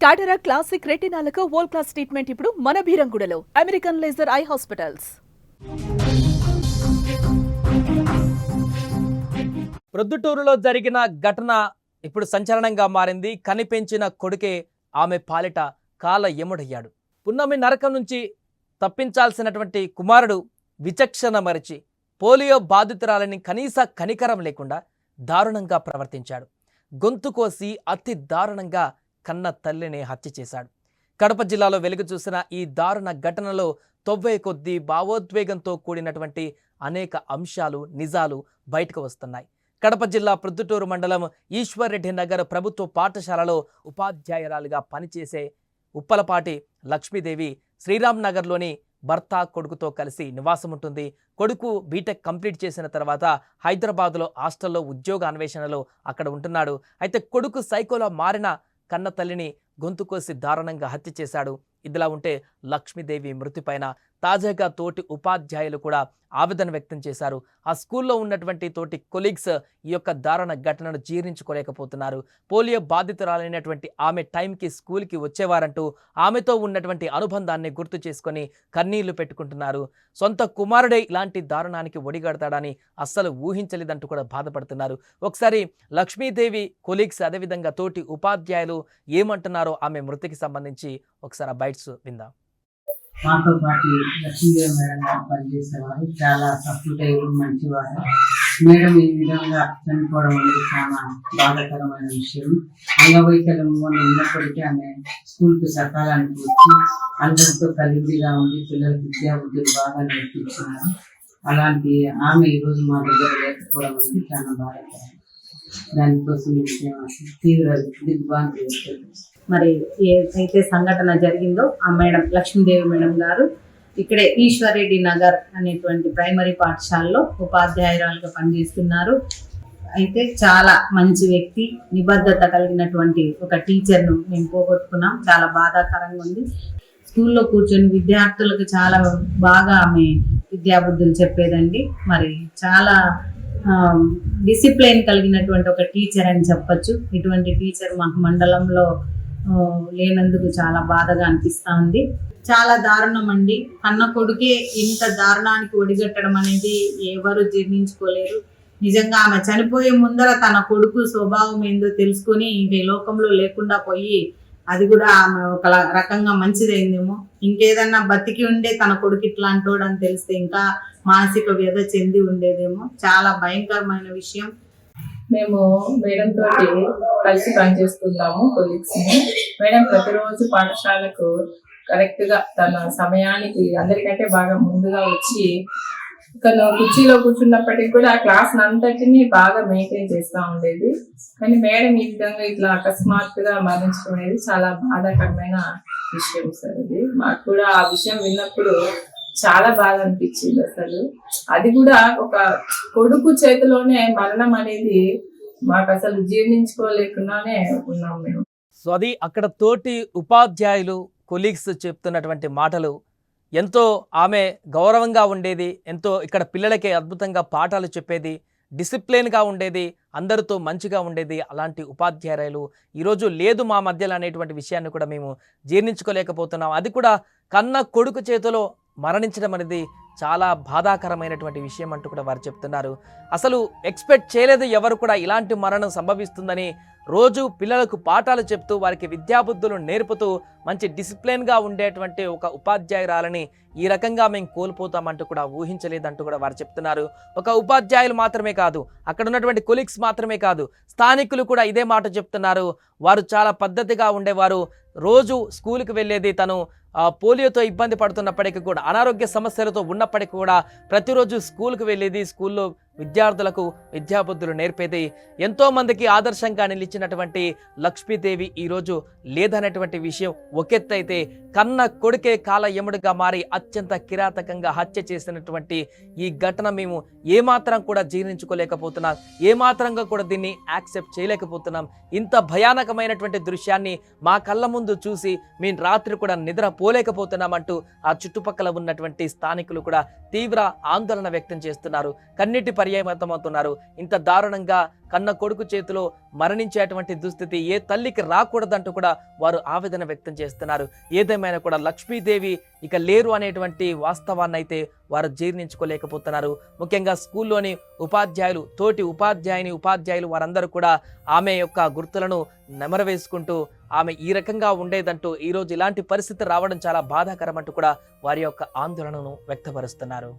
టాటరా classic రెటినాలకు world class treatment ఇప్పుడు మన బీరంగుడలో అమెరికన్ లేజర్ ఐ హాస్పిటల్స్ ప్రొద్దుటూరులో జరిగిన ఘటన ఇప్పుడు సంచలనంగా మారింది. కనిపెంచిన కొడుకే ఆమె పాలిట కాల ఎముడయ్యాడు. పున్నమి నరకం నుంచి తప్పించాల్సినటువంటి కుమారుడు విచక్షణ మరిచి పోలియో బాధితురాలని కనీస కనికరం లేకుండా దారుణంగా ప్రవర్తించాడు. గొంతు కోసి అతి దారుణంగా కన్న తల్లిని హత్య చేశాడు. కడప జిల్లాలో వెలుగు చూసిన ఈ దారుణ ఘటనలో తొవ్వే కొద్దీ భావోద్వేగంతో కూడినటువంటి అనేక అంశాలు నిజాలు బయటకు వస్తున్నాయి. కడప జిల్లా ప్రొద్దుటూరు మండలం ఈశ్వర్రెడ్డి నగర్ ప్రభుత్వ పాఠశాలలో ఉపాధ్యాయురాలుగా పనిచేసే ఉప్పలపాటి లక్ష్మీదేవి శ్రీరామ్ నగర్లోని భర్త కొడుకుతో కలిసి నివాసం ఉంటుంది. కొడుకు బీటెక్ కంప్లీట్ చేసిన తర్వాత హైదరాబాద్లో హాస్టల్లో ఉద్యోగ అన్వేషణలో అక్కడ ఉంటున్నాడు. అయితే కొడుకు సైకోలో మారిన కన్న తల్లిని గొంతుకోసి దారుణంగా హత్య చేశాడు. ఇదిలా ఉంటే లక్ష్మీదేవి మృతిపైన తాజాగా తోటి ఉపాధ్యాయులు కూడా ఆవేదన వ్యక్తం చేశారు. ఆ స్కూల్లో ఉన్నటువంటి తోటి కొలీగ్స్ ఈ యొక్క దారుణ ఘటనను జీర్ణించుకోలేకపోతున్నారు. పోలియో బాధితురాలైనటువంటి ఆమె టైంకి స్కూల్కి వచ్చేవారంటూ ఆమెతో ఉన్నటువంటి అనుబంధాన్ని గుర్తు చేసుకొని కన్నీళ్ళు పెట్టుకుంటున్నారు. సొంత కుమారుడే ఇలాంటి దారుణానికి ఒడిగడతాడని అస్సలు ఊహించలేదంటూ కూడా బాధపడుతున్నారు. ఒకసారి లక్ష్మీదేవి కొలీగ్స్ అదేవిధంగా తోటి ఉపాధ్యాయులు ఏమంటున్నారో ఆమె మృతికి సంబంధించి ఒకసారి బయట బైట్స్ విందాం. మాతో పాటు లక్ష్మీదేవి మేడం పనిచేసేవారు. చాలా సపోర్ట్ మంచివారు. మేడం ఈ విధంగా చనిపోవడం అనేది చాలా బాధాకరమైన విషయం. అంగవైకల్యం మొన్న ఉన్నప్పటికీ ఆమె స్కూల్కి సకాలానికి వచ్చి అందరితో కలిగిగా ఉండి పిల్లలకు విద్యాబుద్ధులు బాగా నేర్పించినారు. అలాంటి ఆమె ఈరోజు మా దగ్గర లేకపోవడం అనేది చాలా బాధాకరం. దానికోసం తీవ్ర దిగ్భాంతి మరి ఏదైతే సంఘటన జరిగిందో ఆ మేడం లక్ష్మీదేవి మేడం గారు ఇక్కడే ఈశ్వరెడ్డి నగర్ అనేటువంటి ప్రైమరీ పాఠశాలలో ఉపాధ్యాయురాలుగా పనిచేస్తున్నారు. అయితే చాలా మంచి వ్యక్తి నిబద్ధత కలిగినటువంటి ఒక టీచర్ను మేము పోగొట్టుకున్నాం. చాలా బాధాకరంగా ఉంది. స్కూల్లో కూర్చొని విద్యార్థులకు చాలా బాగా ఆమె విద్యాబుద్ధులు చెప్పేదండి. మరి చాలా డిసిప్లైన్ కలిగినటువంటి ఒక టీచర్ అని చెప్పచ్చు. ఇటువంటి టీచర్ మా మండలంలో లేనందుకు చాలా బాధగా అనిపిస్తా ఉంది. చాలా దారుణం అండి కన్న కొడుకే ఇంత దారుణానికి ఒడిగట్టడం అనేది ఎవరు జీర్ణించుకోలేరు. నిజంగా ఆమె చనిపోయే ముందర తన కొడుకు స్వభావం ఏందో తెలుసుకొని ఇంక ఈ లోకంలో లేకుండా పోయి అది కూడా ఆమె ఒక రకంగా మంచిదైందేమో. ఇంకేదన్నా బతికి ఉండే తన కొడుకు ఇట్లాంటోడని అని తెలిస్తే ఇంకా మానసిక వ్యధ చెంది ఉండేదేమో. చాలా భయంకరమైన విషయం. మేము మేడం తోటి కలిసి పనిచేస్తున్నాము కొలీగ్స్ మేడం ప్రతిరోజు పాఠశాలకు కరెక్ట్గా తన సమయానికి అందరికంటే బాగా ముందుగా వచ్చి తను కుర్చీలో కూర్చున్నప్పటికీ కూడా ఆ క్లాస్ అంతటిని బాగా మెయింటైన్ చేస్తూ ఉండేది. కానీ మేడం ఈ విధంగా ఇట్లా అకస్మాత్తుగా మరణించడం అనేది చాలా బాధాకరమైన విషయం సార్ అది మాకు కూడా ఆ విషయం విన్నప్పుడు చాలా బాధ అనిపించింది అసలు. అది కూడా ఒక కొడుకు చేతిలోనే మరణం అనేది మాకు అసలు జీర్ణించుకోలేకుండానే ఉన్నాం మేము. సో అది అక్కడ తోటి ఉపాధ్యాయులు కొలీగ్స్ చెప్తున్నటువంటి మాటలు ఎంతో ఆమె గౌరవంగా ఉండేది ఎంతో ఇక్కడ పిల్లలకి అద్భుతంగా పాఠాలు చెప్పేది డిసిప్లిన్గా ఉండేది అందరితో మంచిగా ఉండేది అలాంటి ఉపాధ్యాయులు ఈరోజు లేదు మా మధ్యలో అనేటువంటి విషయాన్ని కూడా మేము జీర్ణించుకోలేకపోతున్నాం. అది కూడా కన్న కొడుకు చేతిలో మరణించడం అనేది చాలా బాధాకరమైనటువంటి విషయం అంటూ కూడా వారు చెప్తున్నారు. అసలు ఎక్స్పెక్ట్ చేయలేదు ఎవరు కూడా ఇలాంటి మరణం సంభవిస్తుందని రోజు పిల్లలకు పాఠాలు చెప్తూ వారికి విద్యాబుద్ధులు నేర్పుతూ మంచి డిసిప్లిన్గా ఉండేటువంటి ఒక ఉపాధ్యాయురాలని ఈ రకంగా మేము కోల్పోతామంటూ కూడా ఊహించలేదంటూ కూడా వారు చెప్తున్నారు. ఒక ఉపాధ్యాయులు మాత్రమే కాదు అక్కడ ఉన్నటువంటి కొలీగ్స్ మాత్రమే కాదు స్థానికులు కూడా ఇదే మాట చెప్తున్నారు. వారు చాలా పద్ధతిగా ఉండేవారు. రోజు స్కూల్కి వెళ్ళేది తను పోలియోతో ఇబ్బంది పడుతున్నప్పటికీ కూడా అనారోగ్య సమస్యలతో ఉన్నప్పటికీ కూడా ప్రతిరోజు స్కూల్కి వెళ్ళేది స్కూల్లో విద్యార్థులకు విద్యాబుద్ధులు నేర్పేది ఎంతో మందికి ఆదర్శంగా నిలిచినటువంటి లక్ష్మీదేవి ఈరోజు లేదనేటువంటి విషయం ఒకెత్తైతే కన్న కొడుకే కాలయముడిగా మారి అత్యంత కిరాతకంగా హత్య చేసినటువంటి ఈ ఘటన మేము ఏమాత్రం కూడా జీర్ణించుకోలేకపోతున్నాం. ఏమాత్రంగా కూడా దీన్ని యాక్సెప్ట్ చేయలేకపోతున్నాం. ఇంత భయానకమైనటువంటి దృశ్యాన్ని మా కళ్ళ ముందు చూసి మేము రాత్రి కూడా నిద్ర పోలేకపోతున్నామంటూ ఆ చుట్టుపక్కల ఉన్నటువంటి స్థానికులు కూడా తీవ్ర ఆందోళన వ్యక్తం చేస్తున్నారు. కన్నీటి పర్యాయమవుతున్నారు ఇంత దారుణంగా కన్న కొడుకు చేతిలో మరణించేటువంటి దుస్థితి ఏ తల్లికి రాకూడదంటూ కూడా వారు ఆవేదన వ్యక్తం చేస్తున్నారు. ఏదేమైనా కూడా లక్ష్మీదేవి ఇక లేరు అనేటువంటి వాస్తవాన్ని అయితే వారు జీర్ణించుకోలేకపోతున్నారు. ముఖ్యంగా స్కూల్లోని ఉపాధ్యాయులు తోటి ఉపాధ్యాయుని ఉపాధ్యాయులు వారందరూ కూడా ఆమె యొక్క గుర్తులను నెమరవేసుకుంటూ ఆమె ఈ రకంగా ఉండేదంటూ ఈరోజు ఇలాంటి పరిస్థితి రావడం చాలా బాధాకరం అంటూ కూడా వారి యొక్క ఆందోళనను వ్యక్తపరుస్తున్నారు.